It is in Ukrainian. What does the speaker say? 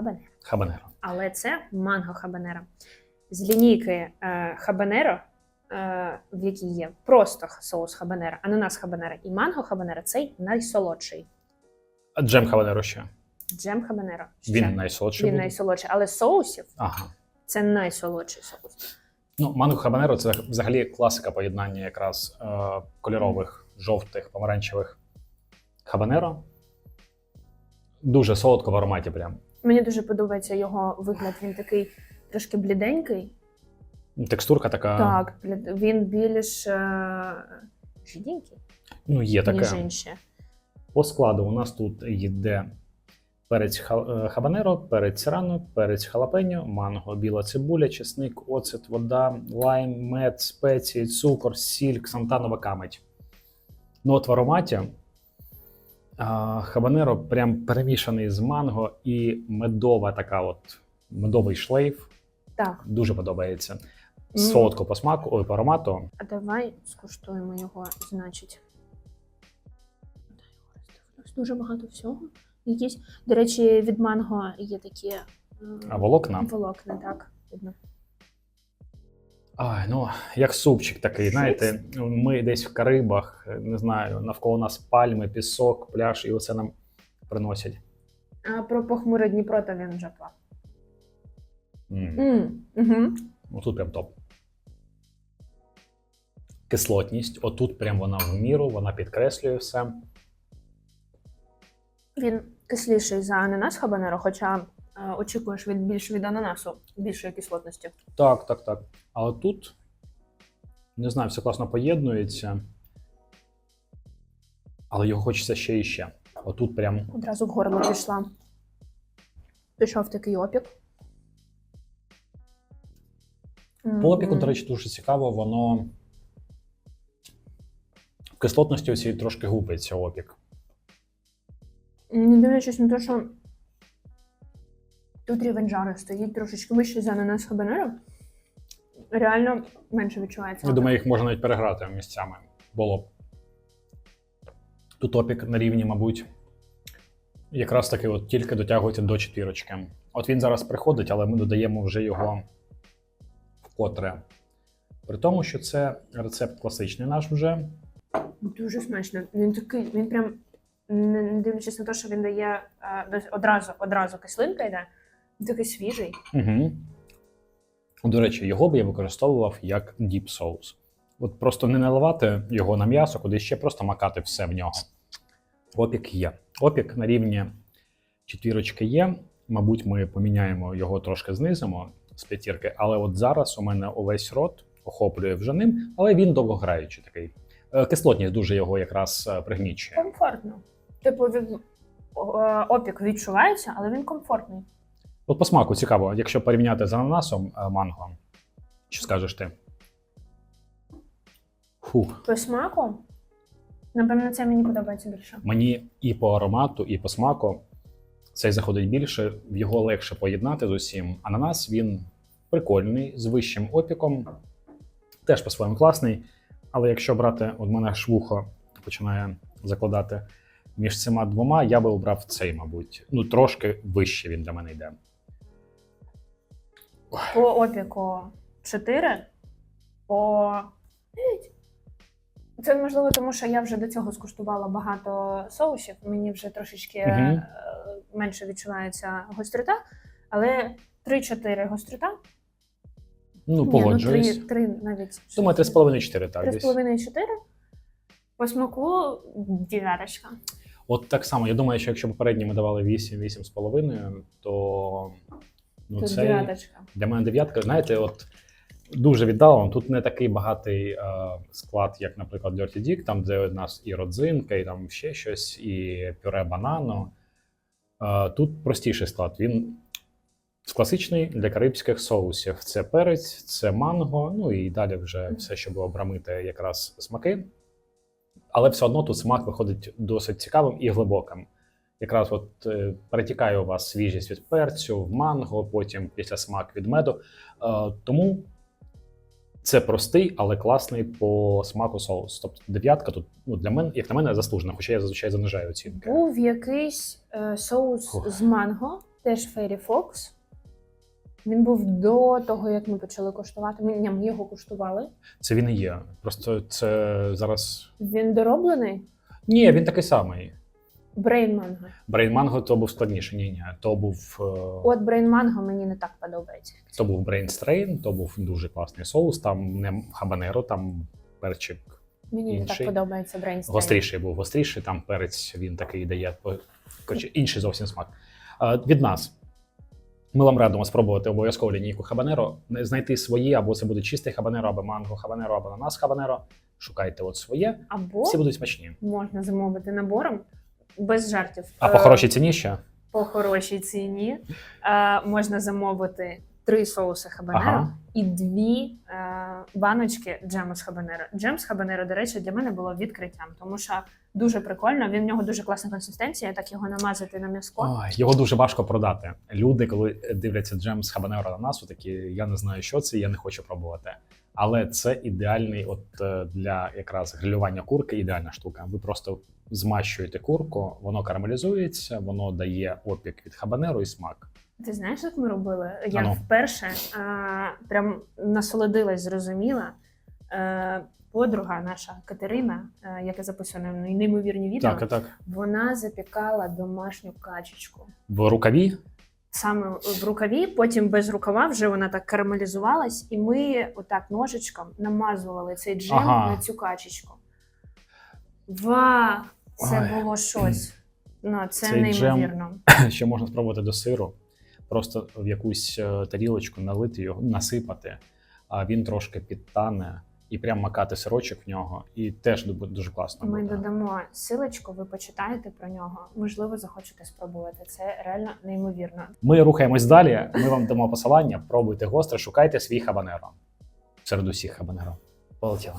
хабанеро. Хабанеро. Але це манго хабанеро. З лінійки е, хабанеро, е, в якій є просто соус хабанеро, ананас хабанеро і манго хабанеро цей найсолодший. А джем хабанеро ще. Джем хабанеро. ще. Він найсолодший. Він буде? найсолодший, але соусів Ага. це найсолодший соус. Ну, манго хабанеро це взагалі класика поєднання якраз е, кольорових, жовтих, помаранчевих хабанеро. Дуже солодко в ароматі прям. Мені дуже подобається його вигляд. Він такий трошки бліденький. Текстурка така. Так, він більш е, жиденький, Ну, є ніж таке. інші. По складу у нас тут йде перець е, хабанеро, перець рано, перець халапеньо, манго, біла цибуля, чесник, оцет, вода, лайм, мед, спеції, цукор, сіль, ксантанова камедь. Ну от в ароматі хабанеро прям перемішаний з манго і медова така от медовий шлейф. Так, Дуже подобається. Солодко по смаку, ой, по аромату. а давай скуштуємо його, значить. Дуже багато всього. Якісь, до речі, від манго є такі А волокна. волокна, так. Видно. Ай, ну, як супчик такий, знаєте, ми десь в Карибах, не знаю, навколо нас пальми, пісок, пляж, і оце нам приносять. А про похмуре Дніпро то він жапа. М. Mm. Ну тут прям топ. Кислотність, отут прям вона в міру, вона підкреслює все. Він кисліший за ананас хабанеро, хоча очікуєш від більш від ананасу більшої кислотності. Так, так, так. Але тут, не знаю, все класно поєднується. Але його хочеться ще і ще. Отут прям Одразу в горло пішла. Пішов такий опік. По опіку, до речі, дуже цікаво, воно в кислотності оцій трошки губиться опік. Не дивлячись на те, що тут рівень жару стоїть трошечки вище за ананас хабанеро, реально менше відчувається. Я думаю, їх можна навіть переграти місцями. Було б. Тут опік на рівні, мабуть, якраз таки от тільки дотягується до четвірочки. От він зараз приходить, але ми додаємо вже його вкотре. При тому, що це рецепт класичний наш вже. Дуже смачно. Він такий, він прям, не дивлячись на те, що він дає е, одразу, одразу кислинка йде, такий свіжий. Угу. До речі, його б я використовував як діп соус. От просто не наливати його на м'ясо, куди ще просто макати все в нього. Опік є. Опік на рівні четвірочки є. Мабуть, ми поміняємо його трошки знизимо з п'ятірки, але от зараз у мене увесь рот охоплює вже ним, але він довгограючий такий. Е, Кислотність дуже його якраз е, пригнічує. Комфортно. Типу, від, о- е, опік відчувається, але він комфортний. От по смаку цікаво, якщо порівняти з ананасом е, манго, що скажеш ти? Фух. По смаку, напевно, це мені подобається більше. Мені і по аромату, і по смаку цей заходить більше, його легше поєднати з усім. Ананас він прикольний, з вищим опіком, теж по-своєму класний. Але якщо брати, от мене аж вухо починає закладати між цими двома, я би обрав цей, мабуть. Ну, трошки вище він для мене йде. По опіку 4, по 9. Це можливо, тому що я вже до цього скуштувала багато соусів. Мені вже трошечки е, менше відчувається гострота, але 3-4 гострота. Ну, Ні, погоджуюсь. ну 3, 3 навіть. Думаю, 3,5-4, так. десь. 3,5-4. По смаку дев'яточка. От так само, я думаю, що якщо попередні ми давали 8, 8,5, то ну, Тут цей дев'яточка. для мене дев'ятка. Знаєте, от дуже віддалено. Тут не такий багатий е, склад, як, наприклад, Dirty Dick, там, де у нас і родзинка, і там ще щось, і пюре банану. Е, тут простіший склад. Він класичний для карибських соусів. Це перець, це манго, ну і далі вже все, що було брамити, якраз смаки. Але все одно тут смак виходить досить цікавим і глибоким. Якраз от е, перетікає у вас свіжість від перцю, в манго, потім після смак від меду. Е, тому це простий, але класний по смаку соус. Тобто дев'ятка тут ну, для мене, як на мене, заслужена, хоча я зазвичай занижаю оцінки. Був якийсь е, соус Фух. з манго, теж Фейрі Фокс. Він був до того, як ми почали коштувати. Ми, ні, ми його куштували. Це він і є. Просто це зараз. Він дороблений. Ні, він такий самий. Брейн Манго. Брейн Манго то був складніше. Ні, ні. То був. е, От Брейн Манго мені не так подобається. То був Brain Strain, то був дуже класний соус. Там не хабанеро, там перчик Мені не так подобається Брейн гостріший був гостріший, там перець він такий дає по- коротше, інший зовсім смак. А, від нас. Ми вам радимо спробувати обов'язково лінійку хабанеро, Не- знайти своє, або це буде чистий хабанеро, або манго хабанеро, або ананас хабанеро. Шукайте от своє, Або всі будуть смачні. можна замовити набором без жартів. А по Е, хорошій ціні ще? по хорошій ціні е, можна замовити три соуси хабанеро Ага. і дві е, баночки джему з хабанеро. Джем з хабанеро, до речі, для мене було відкриттям, тому що дуже прикольно. Він в нього дуже класна консистенція. Так його намазати на м'язко. Його дуже важко продати. Люди, коли дивляться джем з хабанеро ананасу, такі я не знаю, що це, я не хочу пробувати. Але це ідеальний, от е, для якраз грилювання курки, ідеальна штука. Ви просто змащуєте курку, воно карамелізується, воно дає опік від хабанеру і смак. Ти знаєш, як ми робили? Я Ану. вперше е, прям насолодилась, зрозуміла. Е, подруга наша Катерина, е, яка записує на неймовірні відео, Так, так. вона запікала домашню качечку. В рукаві Саме в рукаві, потім без рукава вже вона так карамелізувалась, і ми отак ножичком намазували цей джем Ага. на цю качечку. Ва! Це Ой. було щось. Ну, це Цей джем- неймовірно. ще можна спробувати до сиру, просто в якусь е, тарілочку налити його, насипати, а він трошки підтане і прям макати сирочок в нього, і теж буде дуже класно. Ми буде. додамо силочку, ви почитаєте про нього. Можливо, захочете спробувати. Це реально неймовірно. Ми рухаємось далі. Ми вам дамо посилання. Пробуйте гостре, шукайте свій хабанеро. Серед усіх хабанеро. Полетіли.